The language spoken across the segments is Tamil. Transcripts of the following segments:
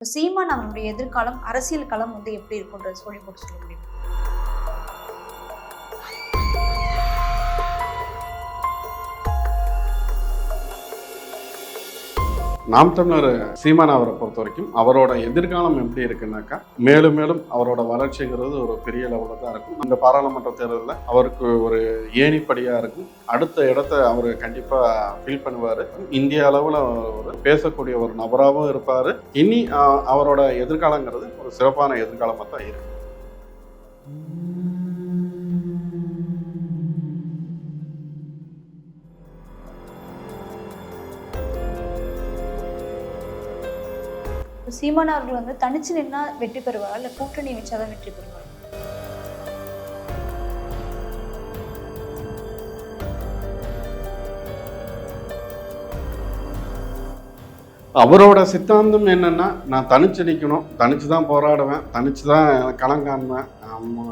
இப்ப சீமான் அவருடைய எதிர்காலம் அரசியல் களம் வந்து எப்படி இருக்குன்றது சொல்லி போட்டு சொல்ல முடியும்? நாம் தமிழர் சீமான் அவரை பொறுத்த வரைக்கும் அவரோட எதிர்காலம் எப்படி இருக்குன்னாக்கா மேலும் மேலும் அவரோட வளர்ச்சிங்கிறது ஒரு பெரிய லெவலில் தான் இருக்கும். அந்த பாராளுமன்ற தேர்தலில் அவருக்கு ஒரு ஏணிப்படியாக இருக்கும். அடுத்த இடத்த அவர் கண்டிப்பாக ஃபீல் பண்ணுவார். இந்திய அளவில் ஒரு பேசக்கூடிய ஒரு நபராகவும் இருப்பார். இனி அவரோட எதிர்காலங்கிறது ஒரு சிறப்பான எதிர்காலமாக தான் இருக்கும். இப்போ சீமான் அவர்கள் வந்து தனிச்சு நின்னா வெற்றி பெறுவாரா? இல்லை கூட்டணி வச்சாதான் வெற்றி பெறுவாரா? அவரோட சித்தாந்தம் என்னென்னா நான் தனிச்சு நிற்கணும் தனிச்சு தான் போராடுவேன் தனிச்சு தான் களம் காணுவேன் ஆமா,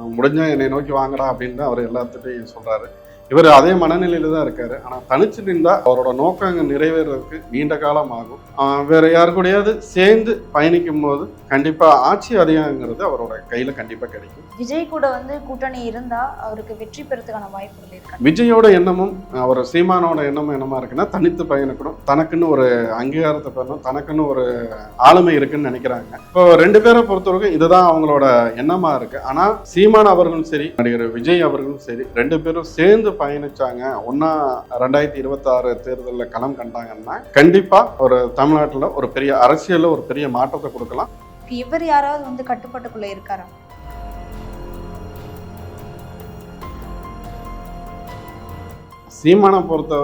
என்னை நோக்கி வாங்கடா அப்படின்னு தான் அவர் எல்லாத்துட்டையும் சொல்கிறாரு இவர் அதே மனநிலையில தான் இருக்காரு. ஆனால் தனிச்சு நின்றா அவரோட நோக்கம் அங்கே நிறைவேறதுக்கு நீண்ட காலம் ஆகும். வேற யாரு கூடயாவது சேர்ந்து பயணிக்கும் போது கண்டிப்பா ஆட்சி அதிகங்கிறது அவரோட கையில கண்டிப்பா கிடைக்கும். விஜய் கூட வந்து கூட்டணி இருந்தா அவருக்கு வெற்றி பெறதுக்கான வாய்ப்புகள் இருக்கா? விஜயோட எண்ணமும் அவர் சீமானோட எண்ணமும் என்னமா இருக்குன்னா தனித்து பயணிக்கணும். தனக்குன்னு ஒரு அங்கீகாரத்தை பெறணும். தனக்குன்னு ஒரு ஆளுமை இருக்குன்னு நினைக்கிறாங்க. இப்போ ரெண்டு பேரை பொறுத்தவரைக்கும் இதுதான் அவங்களோட எண்ணமா இருக்கு. ஆனா சீமான் அவர்களும் சரி நடிகர் விஜய் அவர்களும் சரி ரெண்டு பேரும் சேர்ந்து பயணிச்சாங்க. ஒன்னா ரெண்டாயிரத்தி இருபத்தி ஆறு தேர்தலில் களம் கண்டாங்கன்னா கண்டிப்பா ஒரு தமிழ்நாட்டில் ஒரு பெரிய அரசியலில் ஒரு பெரிய மாற்றத்தை கொடுக்கலாம். இவர் யாராவது வந்து கட்டுப்பாட்டுக்குள்ள இருக்காரா? சீமானை பொறுத்த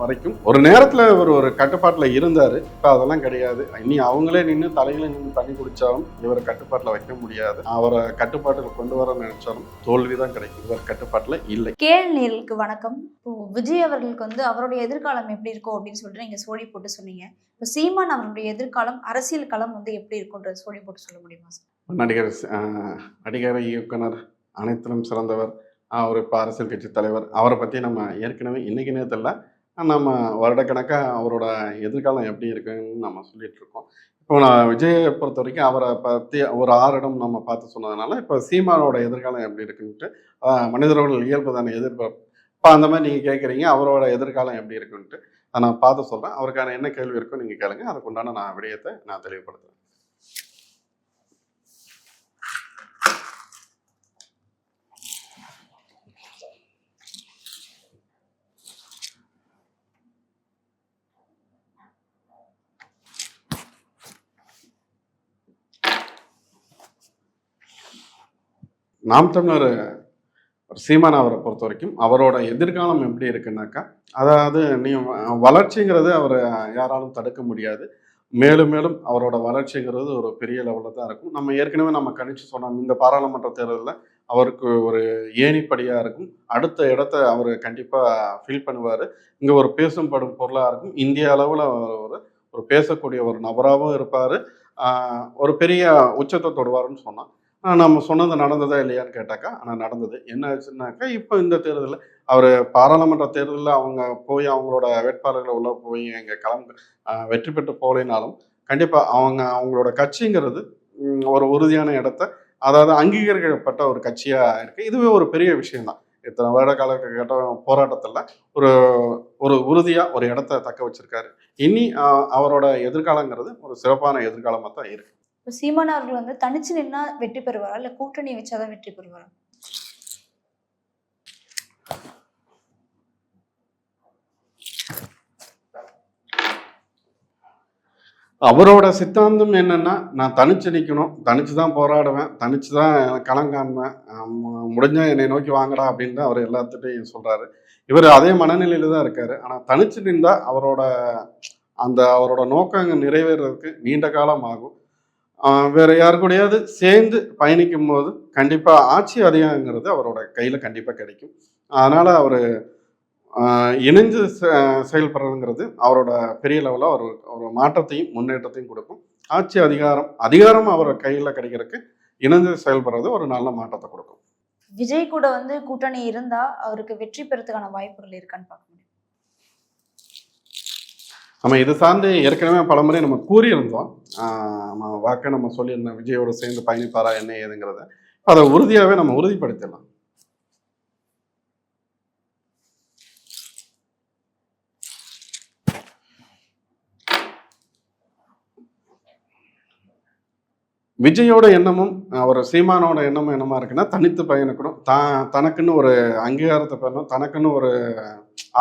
வரைக்கும் ஒரு நேரத்தில் இவர் ஒரு கட்டுப்பாட்டில் இருந்தார். இப்போ அதெல்லாம் கிடையாது. இனி அவங்களே நின்று தலையில நின்று தண்ணி குடிச்சாலும் இவரை கட்டுப்பாட்டில் வைக்க முடியாது. அவரை கட்டுப்பாட்டில் கொண்டு வர நினைச்சாலும் தோல்வி தான் கிடைக்கும். இவர் கட்டுப்பாட்டில் இல்லை. கேள் நேர்களுக்கு வணக்கம். இப்போ விஜய் அவர்களுக்கு வந்து அவருடைய எதிர்காலம் எப்படி இருக்கும் அப்படின்னு சொல்லிட்டு நீங்க சோடி போட்டு சொன்னீங்க. இப்போ சீமான் அவருடைய எதிர்காலம் அரசியல் களம் வந்து எப்படி இருக்குன்றது சோடி போட்டு சொல்ல முடியுமா சார்? நடிகர் நடிகர் இயக்குனர் அனைத்திலும் சிறந்தவர். அவர் இப்போ அரசியல் கட்சி தலைவர். அவரை பற்றி நம்ம ஏற்கனவே இன்னைக்கு நேரத்தில் நம்ம வருடக்கணக்காக அவரோட எதிர்காலம் எப்படி இருக்குன்னு நம்ம சொல்லிட்டு இருக்கோம். இப்போ நான் விஜயை பொறுத்த வரைக்கும் அவரை பற்றி ஒரு ஆறிடம் நம்ம பார்த்து சொன்னதுனால இப்போ சீமானோட எதிர்காலம் எப்படி இருக்குன்ட்டு மனிதர்கள் இயல்பு தானே எதிர்பார்ப்பு இப்போ அந்த மாதிரி நீங்கள் கேட்குறீங்க அவரோட எதிர்காலம் எப்படி இருக்குன்ட்டு. நான் பார்த்து சொல்கிறேன் அவருக்கான என்ன கேள்வி இருக்கோ நீங்கள் கேளுங்க. அதுக்குண்டான நான் விடயத்தை நான் தெளிவுபடுத்துகிறேன் நாம் தமிழர் சீமான் அவரை பொறுத்த வரைக்கும் அவரோட எதிர்காலம் எப்படி இருக்குன்னாக்கா அதாவது நீ வளர்ச்சிங்கிறது அவரை யாராலும் தடுக்க முடியாது. மேலும் மேலும் அவரோட வளர்ச்சிங்கிறது ஒரு பெரிய லெவலில் தான் இருக்கும். நம்ம ஏற்கனவே நம்ம கணிச்சு சொன்னோம் இந்த பாராளுமன்ற தேர்தலில் அவருக்கு ஒரு ஏணிப்படியாக இருக்கும். அடுத்த இடத்த அவர் கண்டிப்பாக ஃபீல் பண்ணுவார். இங்கே ஒரு பேசும் படும் பொருளாக இருக்கும். இந்திய அளவில் ஒரு ஒரு பேசக்கூடிய ஒரு நபராகவும் இருப்பார். ஒரு பெரிய உச்சத்தை தொடுவாருன்னு சொன்னால் நம்ம சொன்னது நடந்ததா இல்லையான்னு கேட்டாக்கா ஆனால் நடந்தது. என்ன ஆச்சுன்னாக்கா இப்போ இந்த தேர்தலில் அவர் பாராளுமன்ற தேர்தலில் அவங்க போய் அவங்களோட வேட்பாளர்களை உள்ள போய் எங்கள் களம் வெற்றி பெற்று போகலைனாலும் கண்டிப்பாக அவங்க அவங்களோட கட்சிங்கிறது ஒரு உறுதியான இடத்த அதாவது அங்கீகரிக்கப்பட்ட ஒரு கட்சியாக இருக்குது இதுவே ஒரு பெரிய விஷயம்தான். இத்தனை வருட காலகட்ட போராட்டத்தில் ஒரு ஒரு உறுதியாக ஒரு இடத்த தக்க வச்சிருக்காரு. இனி அவரோட எதிர்காலங்கிறது ஒரு சிறப்பான எதிர்காலமாக தான் இருக்குது இப்போ சீமான் அவர்கள் வந்து தனிச்சு நின்னா வெற்றி பெறுவாரா? இல்லை கூட்டணி வச்சாதான் வெற்றி பெறுவாரா? அவரோட சித்தாந்தம் என்னன்னா நான் தனிச்சு நிற்கணும் தனிச்சு தான் போராடுவேன் தனிச்சு தான் களங்காண்பேன் முடிஞ்ச என்னை நோக்கி வாங்கடா அப்படின்னு தான் அவர் எல்லாத்துட்டையும் சொல்றாரு. இவர் அதே மனநிலையில தான் இருக்காரு. ஆனால் தனிச்சு நின்றா அவரோட அந்த அவரோட நோக்கங்கள் நிறைவேறதுக்கு நீண்ட காலம் ஆகும். வேற யாரு கூடயாவது சேர்ந்து பயணிக்கும் போது கண்டிப்பா ஆட்சி அதிகாரங்கிறது அவரோட கையில கண்டிப்பா கிடைக்கும். அதனால அவர் இணைஞ்சு செ- செயல்படுறதுங்கிறது அவரோட பெரிய லெவலில் ஒரு ஒரு மாற்றத்தையும் முன்னேற்றத்தையும் கொடுக்கும். ஆட்சி அதிகாரம் அதிகாரம் அவர் கையில் கிடைக்கிறதுக்கு இணைந்து செயல்படுறது ஒரு நல்ல மாற்றத்தை கொடுக்கும். விஜய் கூட வந்து கூட்டணி இருந்தால் அவருக்கு வெற்றி பெறத்துக்கான வாய்ப்புகள் இருக்கான்னு பார்க்கணும். நம்ம இது சார்ந்து ஏற்கனவே பலமுறை நம்ம கூறியிருந்தோம். நம்ம வாக்கை நம்ம சொல்லியிருந்தோம். விஜயோட சேர்ந்து பயணிப்பாரா என்ன ஏதுங்கிறத. அதை உறுதியாகவே நம்ம உறுதிப்படுத்திடலாம். விஜயோட எண்ணமும் ஒரு சீமானோட எண்ணமும் என்னமா இருக்குன்னா தனித்து பயணிக்கணும். தான் தனக்குன்னு ஒரு அங்கீகாரத்தை பெறணும். தனக்குன்னு ஒரு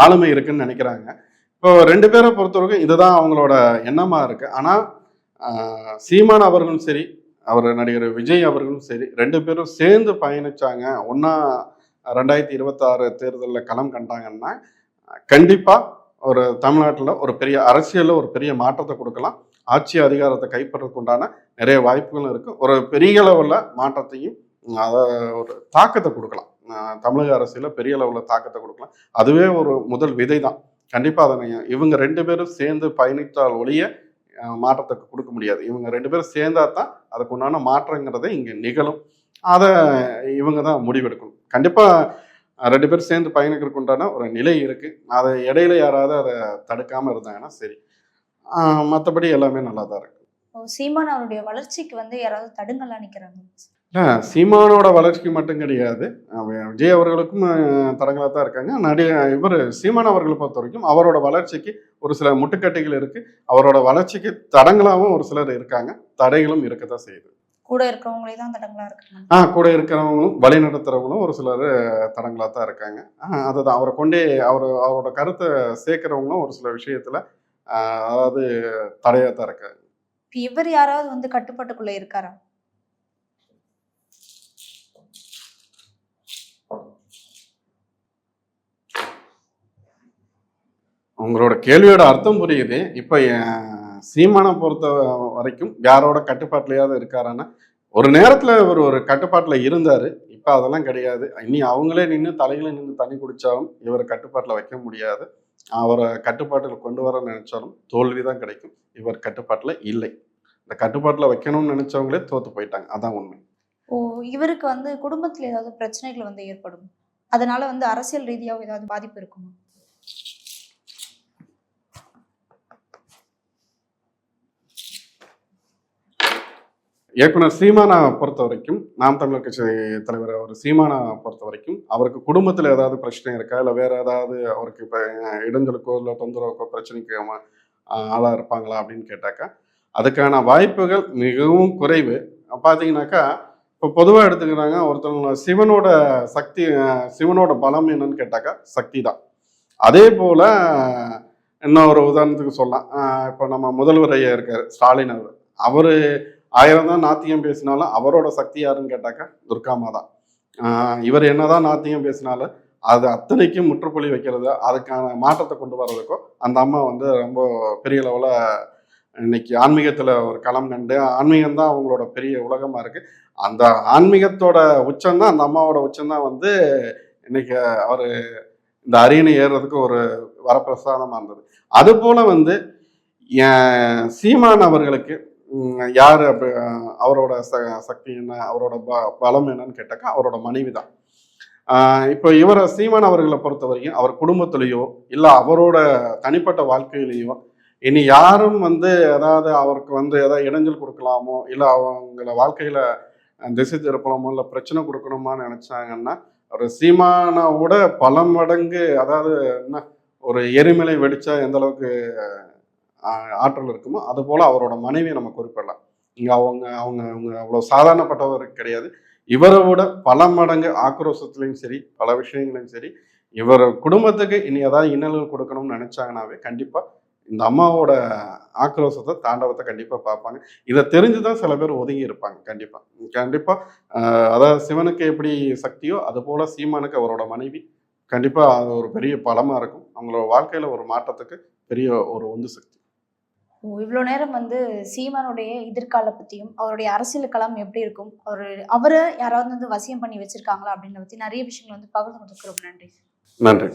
ஆளுமை இருக்குன்னு நினைக்கிறாங்க. இப்போ ரெண்டு பேரை பொறுத்தவரைக்கும் இதுதான் அவங்களோட எண்ணமாக இருக்குது ஆனால் சீமான் அவர்களும் சரி அவர் நடிகர் விஜய் அவர்களும் சரி ரெண்டு பேரும் சேர்ந்து பயணிச்சாங்க. ஒன்றா ரெண்டாயிரத்தி இருபத்தாறு தேர்தலில் களம் கண்டாங்கன்னா கண்டிப்பாக ஒரு தமிழ்நாட்டில் ஒரு பெரிய அரசியலில் ஒரு பெரிய மாற்றத்தை கொடுக்கலாம். ஆட்சி அதிகாரத்தை கைப்பற்றதுக்கு உண்டான நிறைய வாய்ப்புகளும் இருக்குது ஒரு பெரிய அளவில் மாற்றத்தையும் அதை ஒரு தாக்கத்தை கொடுக்கலாம். தமிழக அரசியலில் பெரிய அளவில் தாக்கத்தை கொடுக்கலாம். அதுவே ஒரு முதல் விதை தான் கண்டிப்பாக அதை இவங்க ரெண்டு பேரும் சேர்ந்து பயணித்தால் ஒழிய மாற்றத்தை கொடுக்க முடியாது. இவங்க ரெண்டு பேரும் சேர்ந்தா தான் அதுக்கு உண்டான மாற்றங்கிறதே இங்கே நிகழும். அதை இவங்க தான் முடிவெடுக்கணும். கண்டிப்பாக ரெண்டு பேரும் சேர்ந்து பயணிக்கிறதுக்கு உண்டான ஒரு நிலை இருக்குது அதை இடையில யாராவது அதை தடுக்காமல் இருந்தாங்கன்னா சரி. மற்றபடி எல்லாமே நல்லா தான் இருக்கு சீமான் அவருடைய வளர்ச்சிக்கு வந்து யாராவது தடுங்கலாம் நிற்கிறாங்க சீமானோட வளர்ச்சிக்கு மட்டும் கிடையாது. விஜய் அவர்களுக்கும் தடங்களாக தான் இருக்காங்க. நடி இவர் சீமான் அவர்களை பொறுத்த வரைக்கும் அவரோட வளர்ச்சிக்கு ஒரு சில முட்டுக்கட்டைகள் இருக்கு. அவரோட வளர்ச்சிக்கு தடங்களாகவும் ஒரு சிலர் இருக்காங்க. தடைகளும் இருக்க தான் செய்யுது. கூட இருக்கிறவங்களே தான் தடங்களா இருக்காங்க. ஆ கூட இருக்கிறவங்களும் வழி நடத்துறவங்களும் ஒரு சிலர் தடங்களாக தான் இருக்காங்க. அதுதான். அவரை கொண்டே அவர் அவரோட கருத்தை சேர்க்கிறவங்களும் ஒரு சில விஷயத்துல அதாவது தடையாக தான் இருக்காங்க. இவர் யாராவது வந்து கட்டுப்பாட்டுக்குள்ள இருக்காரா? உங்களோட கேள்வியோட அர்த்தம் புரியுது. இப்போ சீமானை பொறுத்த வரைக்கும் யாரோட கட்டுப்பாட்டிலையாவது இருக்காருன்னா ஒரு நேரத்தில் இவர் ஒரு கட்டுப்பாட்டில் இருந்தார். இப்போ அதெல்லாம் கிடையாது. இனி அவங்களே நின்று தலையில நின்று தண்ணி குடித்தாலும் இவரை கட்டுப்பாட்டில் வைக்க முடியாது. அவரை கட்டுப்பாட்டில் கொண்டு வர நினைச்சாலும் தோல்வி தான் கிடைக்கும். இவர் கட்டுப்பாட்டில் இல்லை. இந்த கட்டுப்பாட்டில் வைக்கணும்னு நினைச்சவங்களே தோத்து போயிட்டாங்க. அதான் உண்மை. ஓ இவருக்கு வந்து குடும்பத்தில் ஏதாவது பிரச்சனைகள் வந்து ஏற்படும்? அதனால வந்து அரசியல் ரீதியாக ஏதாவது பாதிப்பு இருக்குமா? இயக்குனர் சீமானா பொறுத்த வரைக்கும் நாம் தமிழர் கட்சி தலைவர் அவர் சீமானா பொறுத்த வரைக்கும் அவருக்கு குடும்பத்தில் ஏதாவது பிரச்சனை இருக்கா? இல்லை வேற ஏதாவது அவருக்கு இப்போ இடைஞ்சலுக்கோ இல்லை தொந்தரவுக்கோ பிரச்சனைக்கு ஆளாக இருப்பாங்களா அப்படின்னு கேட்டாக்கா அதுக்கான வாய்ப்புகள் மிகவும் குறைவு. பார்த்தீங்கன்னாக்கா இப்போ பொதுவாக எடுத்துக்கிறாங்க ஒருத்தவங்க சிவனோட சக்தி சிவனோட பலம் என்னன்னு கேட்டாக்கா சக்தி தான். அதே போல் இன்னும் ஒரு உதாரணத்துக்கு சொல்லலாம். இப்போ நம்ம முதல்வர் ஐயா இருக்கார் ஸ்டாலின் அவர். அவர் ஆயிரம் தான் நாத்தியம் பேசினாலும் அவரோட சக்தி யாருன்னு கேட்டாக்கா துர்காமா தான் இவர் என்னதான் நாத்தியம் பேசினாலும் அது அத்தனைக்கும் முற்றுப்புள்ளி வைக்கிறது அதுக்கான மாற்றத்தை கொண்டு வர்றதுக்கோ அந்த அம்மா வந்து ரொம்ப பெரிய லெவலில் இன்னைக்கு ஆன்மீகத்தில் ஒரு களம் கண்டு ஆன்மீகம் தான் அவங்களோட பெரிய உலகமாக இருக்கு. அந்த ஆன்மீகத்தோட உச்சம் தான் அந்த அம்மாவோட உச்சம்தான் வந்து இன்னைக்கு அவர் இந்த அரியணை ஏறுறதுக்கு ஒரு வரப்பிரசாதமாக இருந்தது. அதுபோல் வந்து என் சீமான் அவர்களுக்கு யார் அப்படி அவரோட ச சக்தி என்ன அவரோட ப பலம் என்னன்னு கேட்டாக்கா அவரோட மனைவி தான் இப்போ இவரை சீமான் அவர்களை பொறுத்த வரைக்கும் அவர் குடும்பத்திலேயோ இல்லை அவரோட தனிப்பட்ட வாழ்க்கையிலேயோ இனி யாரும் வந்து ஏதாவது அவருக்கு வந்து ஏதாவது இடைஞ்சல் கொடுக்கலாமோ இல்லை அவங்கள வாழ்க்கையில் திசை திருப்பலாமோ இல்லை பிரச்சனை கொடுக்கணுமான்னு நினச்சாங்கன்னா ஒரு சீமானோட பல மடங்கு அதாவது என்ன ஒரு எரிமலை வெடிச்சா எந்த அளவுக்கு ஆற்றல் இருக்குமோ அது போல அவரோட மனைவியை நம்ம குறிப்பிடலாம். இங்க அவங்க அவங்க அவங்க அவ்வளவு சாதாரணப்பட்டவர் கிடையாது. இவரை விட பல மடங்கு ஆக்ரோஷத்துலையும் சரி பல விஷயங்களையும் சரி இவர் குடும்பத்துக்கு இனி ஏதாவது இன்னல்கள் கொடுக்கணும்னு நினைச்சாங்கனாவே கண்டிப்பா இந்த அம்மாவோட ஆக்ரோஷத்தை தாண்டவத்தை கண்டிப்பா பார்ப்பாங்க. இதை தெரிஞ்சுதான் சில பேர் ஒதுங்கி இருப்பாங்க கண்டிப்பா. கண்டிப்பா அதாவது சிவனுக்கு எப்படி சக்தியோ அது போல சீமானுக்கு அவரோட மனைவி கண்டிப்பா அது ஒரு பெரிய பலமா இருக்கும். அவங்களோட வாழ்க்கையில ஒரு மாற்றத்துக்கு பெரிய ஒரு உந்து சக்தி. ஓ இவ்வளோ நேரம் வந்து சீமானுடைய எதிர்கால பத்தியும் அவருடைய அரசியல் களம் எப்படி இருக்கும் அவர் அவரை யாராவது வந்து வசியம் பண்ணி வச்சிருக்காங்களா அப்படின்றத பத்தி நிறைய விஷயங்கள் வந்து பகிர்ந்து கொடுத்துருக்கு நன்றி. நன்றி.